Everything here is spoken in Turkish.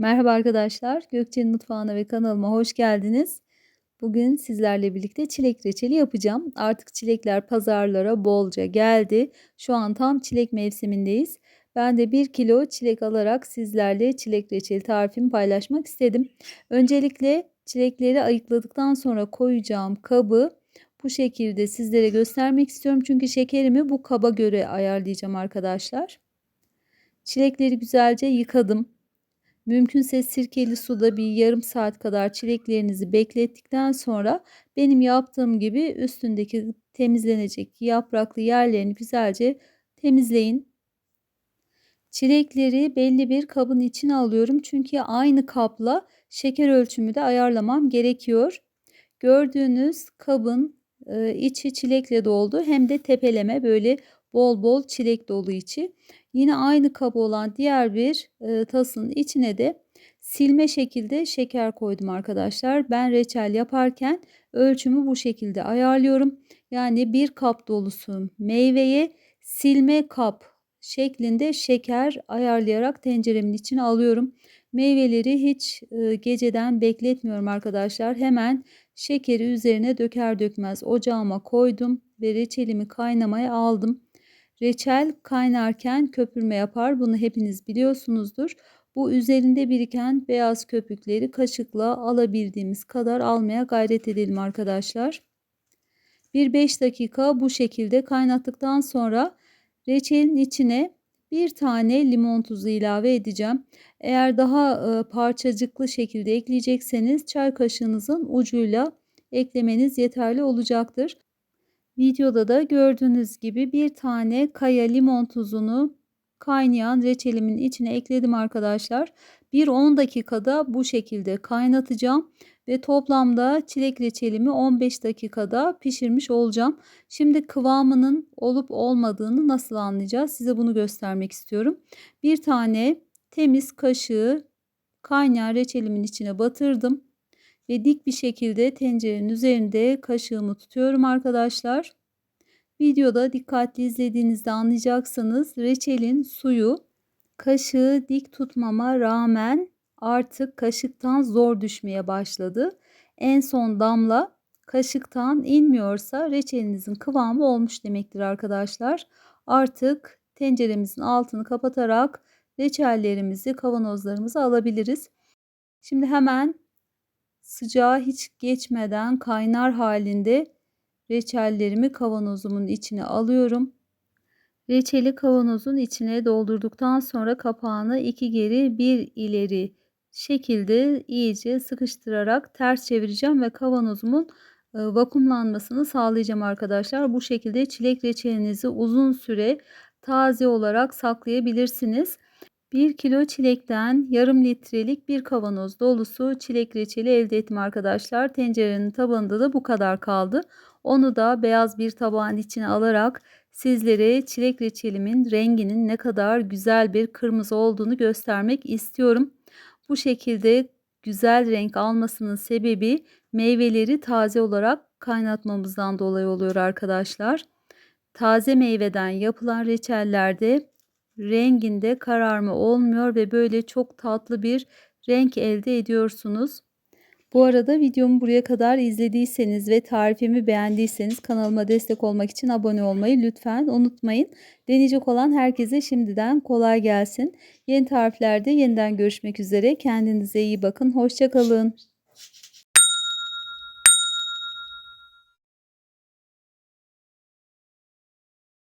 Merhaba arkadaşlar, Gökçe'nin mutfağına ve kanalıma hoş geldiniz. Bugün sizlerle birlikte çilek reçeli yapacağım. Artık çilekler pazarlara bolca geldi. Şu an tam çilek mevsimindeyiz. Ben de 1 kilo çilek alarak sizlerle çilek reçeli tarifimi paylaşmak istedim. Öncelikle çilekleri ayıkladıktan sonra koyacağım kabı bu şekilde sizlere göstermek istiyorum. Çünkü şekerimi bu kaba göre ayarlayacağım arkadaşlar. Çilekleri güzelce yıkadım. Mümkünse sirkeli suda bir yarım saat kadar çileklerinizi beklettikten sonra benim yaptığım gibi üstündeki temizlenecek yapraklı yerlerini güzelce temizleyin. Çilekleri belli bir kabın içine alıyorum çünkü aynı kapla şeker ölçümü de ayarlamam gerekiyor. Gördüğünüz kabın içi çilekle doldu hem de tepeleme böyle bol bol çilek dolu içi. Yine aynı kaba olan diğer bir e, tasın içine de silme şekilde şeker koydum arkadaşlar. Ben reçel yaparken ölçümü bu şekilde ayarlıyorum. Yani bir kap dolusu meyveye silme kap şeklinde şeker ayarlayarak tenceremin içine alıyorum. Meyveleri hiç e, geceden bekletmiyorum arkadaşlar. Hemen şekeri üzerine döker dökmez ocağıma koydum ve reçelimi kaynamaya aldım. Reçel kaynarken köpürme yapar. Bunu hepiniz biliyorsunuzdur. Bu üzerinde biriken beyaz köpükleri kaşıkla alabildiğimiz kadar almaya gayret edelim arkadaşlar. Bir 5 dakika bu şekilde kaynattıktan sonra reçelin içine bir tane limon tuzu ilave edeceğim. Eğer daha e, parçacıklı şekilde ekleyecekseniz çay kaşığınızın ucuyla eklemeniz yeterli olacaktır. Videoda da gördüğünüz gibi bir tane kaya limon tuzunu kaynayan reçelimin içine ekledim arkadaşlar. Bir 10 dakikada bu şekilde kaynatacağım ve toplamda çilek reçelimi 15 dakikada pişirmiş olacağım. Şimdi kıvamının olup olmadığını nasıl anlayacağız? Size bunu göstermek istiyorum. Bir tane temiz kaşığı kaynayan reçelimin içine batırdım ve dik bir şekilde tencerenin üzerinde kaşığımı tutuyorum arkadaşlar. Videoda dikkatli izlediğinizde anlayacaksınız. Reçelin suyu kaşığı dik tutmama rağmen artık kaşıktan zor düşmeye başladı. En son damla kaşıktan inmiyorsa reçelinizin kıvamı olmuş demektir arkadaşlar. Artık tenceremizin altını kapatarak reçellerimizi, kavanozlarımızı alabiliriz. Şimdi hemen sıcağı hiç geçmeden kaynar halinde reçellerimi kavanozumun içine alıyorum. Reçeli kavanozun içine doldurduktan sonra kapağını iki geri bir ileri şekilde iyice sıkıştırarak ters çevireceğim ve kavanozumun e, vakumlanmasını sağlayacağım arkadaşlar. Bu şekilde çilek reçelinizi uzun süre taze olarak saklayabilirsiniz. 1 kilo çilekten yarım litrelik bir kavanoz dolusu çilek reçeli elde ettim arkadaşlar. Tencerenin tabanında da bu kadar kaldı. Onu da beyaz bir tabağın içine alarak sizlere çilek reçelimin renginin ne kadar güzel bir kırmızı olduğunu göstermek istiyorum. Bu şekilde güzel renk almasının sebebi meyveleri taze olarak kaynatmamızdan dolayı oluyor arkadaşlar. Taze meyveden yapılan reçellerde renginde kararma olmuyor ve böyle çok tatlı bir renk elde ediyorsunuz. Bu arada videomu buraya kadar izlediyseniz ve tarifimi beğendiyseniz kanalıma destek olmak için abone olmayı lütfen unutmayın. Deneyecek olan herkese şimdiden kolay gelsin. Yeni tariflerde yeniden görüşmek üzere. Kendinize iyi bakın. Hoşçakalın.